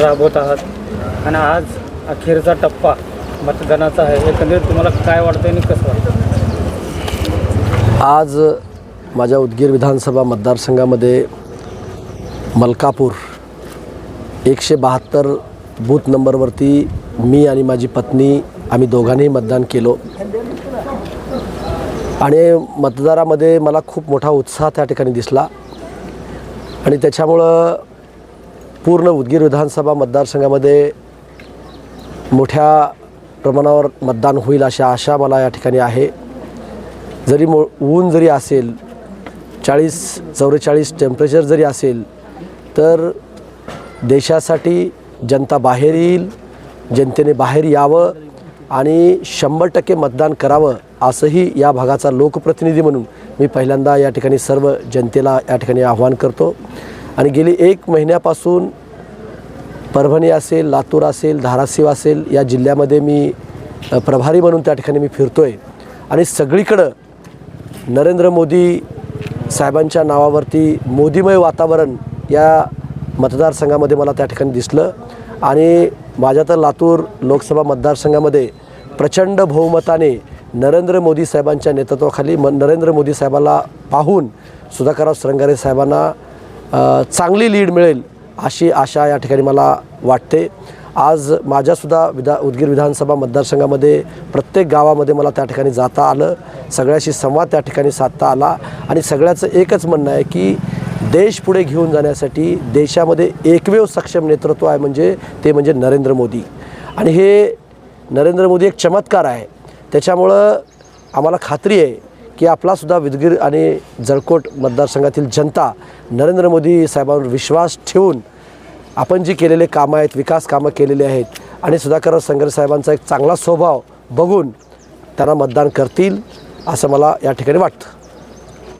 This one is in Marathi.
राबवत आहात. आणि आज अखेरचा टप्पा मतदानाचा आहे. एकंदरीत तुम्हाला काय वाटतं आणि कसं वाटतं आज माझ्या उदगीर विधानसभा मतदारसंघामध्ये मलकापूर एकशे बहात्तर बूथ नंबरवरती मी आणि माझी पत्नी आम्ही दोघांनी मतदान केलो. आणि मतदारामध्ये मला खूप मोठा उत्साह त्या ठिकाणी दिसला. आणि त्याच्यामुळं पूर्ण उदगीर विधानसभा मतदारसंघामध्ये मोठ्या प्रमाणावर मतदान होईल अशी आशा मला या ठिकाणी आहे. जरी मो ऊन जरी असेल चाळीस चौवेचाळीस टेम्परेचर जरी असेल तर देशासाठी जनता बाहेर येईल जनतेने बाहेर यावं आणि शंभर टक्के मतदान करावं असंही या भागाचा लोकप्रतिनिधी म्हणून मी पहिल्यांदा या ठिकाणी सर्व जनतेला या ठिकाणी आव्हान करतो. आणि गेली एक महिन्यापासून परभणी असेल लातूर असेल धाराशिव असेल या जिल्ह्यामध्ये मी प्रभारी म्हणून त्या ठिकाणी मी फिरतो आहे आणि सगळीकडं नरेंद्र मोदी साहेबांच्या नावावरती मोदीमय वातावरण या मतदारसंघामध्ये मला त्या ठिकाणी दिसलं. आणि माझ्या तर लातूर लोकसभा मतदारसंघामध्ये प्रचंड बहुमताने नरेंद्र मोदी साहेबांच्या नेतृत्वाखाली म नरेंद्र मोदी साहेबाला पाहून सुधाकरराव श्रंगारे साहेबांना चांगली लीड मिळेल अशी आशा या ठिकाणी मला वाटते. आज माझ्यासुद्धा विधा उदगीर विधानसभा मतदारसंघामध्ये प्रत्येक गावामध्ये मला त्या ठिकाणी जाता आलं. सगळ्याशी संवाद त्या ठिकाणी साधता आला. आणि सगळ्याचं एकच म्हणणं आहे की देश पुढे घेऊन जाण्यासाठी देशामध्ये एकमेव सक्षम नेतृत्व आहे म्हणजे ते म्हणजे नरेंद्र मोदी. आणि हे नरेंद्र मोदी एक चमत्कार आहे. त्याच्यामुळं आम्हाला खात्री आहे की आपलासुद्धा विदगीर आणि जळकोट मतदारसंघातील जनता नरेंद्र मोदी साहेबांवर विश्वास ठेवून आपण जी केलेले कामं आहेत विकास कामं केलेली आहेत आणि सुधाकर संगर साहेबांचा एक चांगला स्वभाव बघून त्यांना मतदान करतील असं मला या ठिकाणी वाटतं.